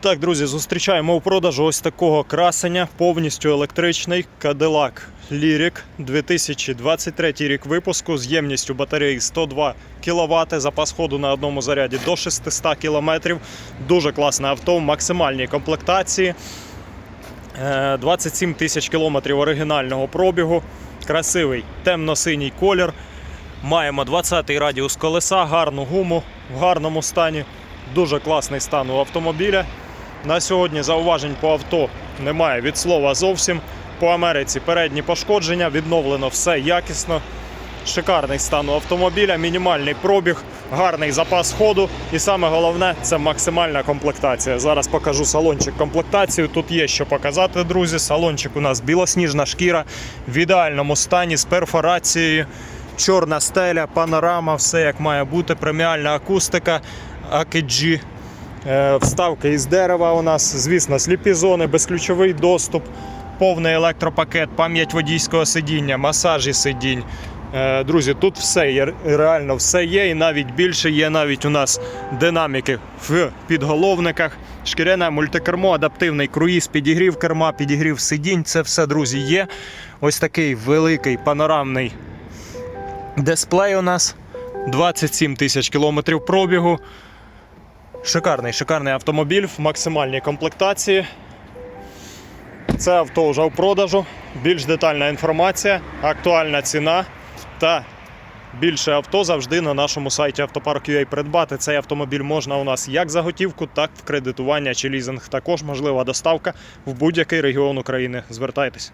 Так, друзі, зустрічаємо у продажу ось такого красення, повністю електричний Cadillac Lyric 2023 рік випуску з ємністю батареї 102 кВт, запас ходу на одному заряді до 600 км. Дуже класне авто в максимальній комплектації. Е, 27 тисяч кілометрів оригінального пробігу, красивий темно-синій колір. Маємо 20-й радіус колеса, гарну гуму в гарному стані. Дуже класний стан у автомобіля. На сьогодні зауважень по авто немає від слова зовсім. По Америці передні пошкодження, відновлено все якісно. Шикарний стан у автомобіля, мінімальний пробіг, гарний запас ходу. І саме головне це максимальна комплектація. Зараз покажу салончик комплектацію. Тут є що показати, друзі. Салончик у нас білосніжна шкіра в ідеальному стані з перфорацією, чорна стеля, панорама, все як має бути. Преміальна акустика, AKG. Е, Вставки із дерева у нас, звісно, сліпі зони, безключовий доступ, повний електропакет, пам'ять водійського сидіння, масажі сидінь. Е, Друзі, тут все є, реально все є, і навіть більше є навіть у нас динаміки в підголовниках, шкіряне мультикермо, адаптивний круїз, підігрів керма, підігрів сидінь. Це все, друзі, є. Ось такий великий панорамний дисплей у нас. 27 тисяч кілометрів пробігу. Шикарний, шикарний автомобіль в максимальній комплектації. Це авто вже в продажу. Більш детальна інформація, актуальна ціна та більше авто завжди на нашому сайті Автопарк.ua придбати. Цей автомобіль можна у нас як за готівку, так в кредитування чи лізинг. Також можлива доставка в будь-який регіон України. Звертайтесь.